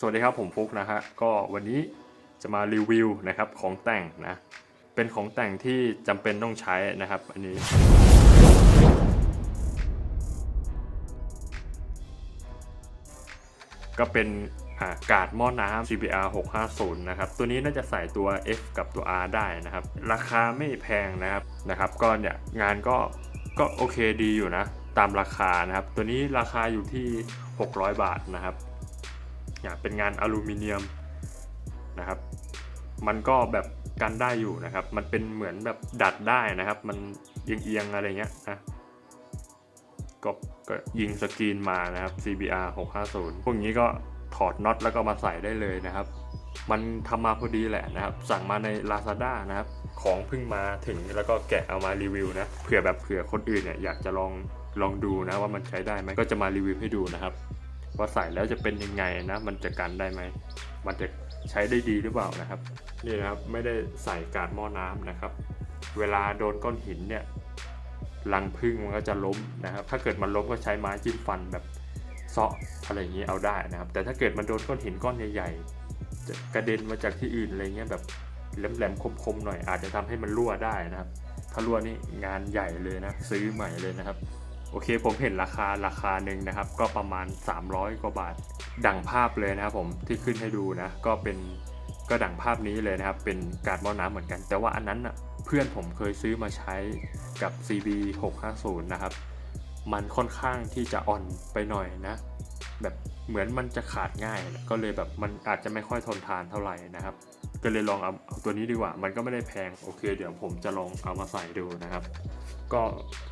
สวัสดีครับผมฟุกนะฮะก็วันนี้จะมารีวิวนะครับของแต่งนะเป็นของแต่งที่จำเป็นต้องใช้นะครับ อันนี้ ก็เป็นอากาดหม้อน้ำ CBR 650นะครับตัวนี้น่าจะใส่ตัว F กับตัว R ได้นะครับ ราคาไม่แพงนะครับนะครับ ก็เนี่ยงานก็ก็โอเคดีอยู่นะ ตามราคานะครับ ตัวนี้ราคาอยู่ที่ 600 บาทนะครับ เนี่ยเป็นงานอลูมิเนียมนะครับ มันก็แบบกันได้อยู่นะครับ มันเป็นเหมือนแบบดัดได้นะครับ มันเอียงๆอะไรเงี้ยนะก็ก็ยิงสกรีนมานะครับ CBR 650 พวกนี้ก็ถอดน็อตแล้วก็มาใส่ได้เลยนะครับ มันทำมาพอดีแหละนะครับ สั่งมาใน Lazada นะครับ ของเพิ่งมาถึงแล้วก็แกะเอามารีวิวนะ เผื่อแบบเผื่อคนอื่นเนี่ยอยากจะลองลองดูนะว่ามันใช้ได้ไหมก็จะมารีวิวให้ดูนะครับ ว่าใส่แล้วจะเป็นยังไงนะมันจะกันได้ไหมมันจะใช้ได้ดีหรือเปล่านะครับนี่นะครับไม่ได้ใส่กาดหม้อน้ำนะครับ เวลาโดนก้อนหินเนี่ยรังพึ่งมันก็จะล้มนะครับ ถ้าเกิดมันล้มก็ใช้ไม้จิ้มฟันแบบเซาะอะไรอย่างนี้เอาได้นะครับ แต่ถ้าเกิดมันโดนก้อนหินก้อนใหญ่ๆกระเด็นมาจากที่อื่นอะไรเงี้ยแบบแหลมๆคมๆหน่อยอาจจะทำให้มันรั่วได้นะครับ ถ้ารั่วนี่งานใหญ่เลยนะซื้อใหม่เลยนะครับ โอเคผมเห็นราคาราคาหนึ่งนะครับ ก็ประมาณ 300 กว่าบาท ดังภาพเลยนะครับผมที่ขึ้นให้ดูนะ ก็เป็นก็ดังภาพนี้เลยนะครับ เป็นการดหม้อน้ำเหมือนกัน แต่ว่าอันนั้นน่ะเพื่อนผมเคยซื้อมาใช้กับ CB 650นะครับ มันค่อนข้างที่จะอ่อนไปหน่อยนะ แบบเหมือนมันจะขาดง่าย ก็เลยแบบมันอาจจะไม่ค่อยทนทานเท่าไหร่นะครับ ก็เลยลองเอาเอาตัวนี้ดีกว่า มันก็ไม่ได้แพง โอเค เดี๋ยวผมจะลองเอามาใส่ดูนะครับ ก็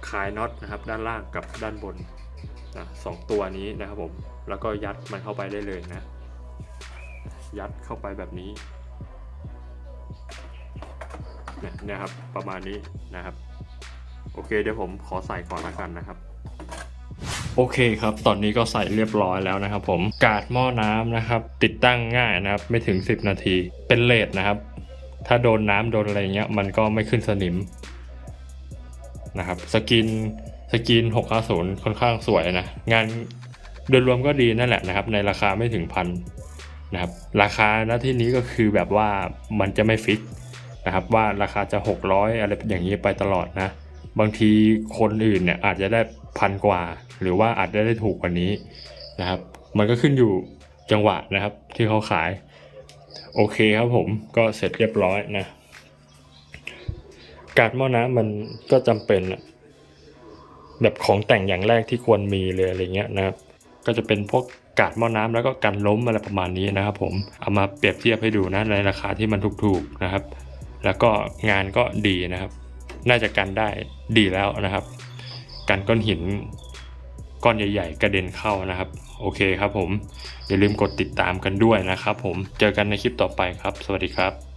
คลายน็อตนะครับ ด้านล่างกับด้านบนนะสองตัวนี้นะครับผม แล้วก็ยัดมันเข้าไปได้เลยนะ ยัดเข้าไปแบบนี้เนี่ยนะครับ ประมาณนี้นะครับ โอเค เดี๋ยวผมขอใส่ก่อนละกันนะครับ โอเคครับ ตอนนี้ก็ใส่เรียบร้อยแล้วนะครับผม กาดหม้อน้ำนะครับ ติดตั้งง่ายนะครับ ไม่ถึง 10 นาที เป็นเลดนะครับ ถ้าโดนน้ำโดนอะไรเงี้ย มันก็ไม่ขึ้นสนิมนะครับ สกิน สกิน650ค่อนข้างสวยนะ งานโดยรวมก็ดีนั่นแหละนะครับ ในราคาไม่ถึงพันนะครับ ราคาณที่นี้ก็คือแบบว่ามันจะไม่ฟิกนะครับว่าราคาจะ 600 อะไรอย่างนี้ไปตลอดนะ บางทีคนอื่นเนี่ยอาจจะได้พันกว่า หรือว่าอาจจะได้ถูกกว่านี้นะครับ มันก็ขึ้นอยู่จังหวะนะครับ ที่เขาขาย โอเคครับผมก็เสร็จเรียบร้อยนะการดหม้อน้ำมันก็จำเป็นแบบของแต่งอย่างแรกที่ควรมีเลยอะไรเงี้ยนะครับ ก็จะเป็นพวกกาดหม้อน้ำแล้วก็กันล้มอะไรประมาณนี้นะครับ ผมเอามาเปรียบเทียบให้ดูนะในราคาที่มันถูกๆนะครับ แล้วก็งานก็ดีนะครับ น่าจะกันได้ดีแล้วนะครับ กันก้อนหินก้อนใหญ่ ๆ กระเด็นเข้านะครับ โอเคครับผม อย่าลืมกดติดตามกันด้วยนะครับผมเจอกันในคลิปต่อไปครับ สวัสดีครับ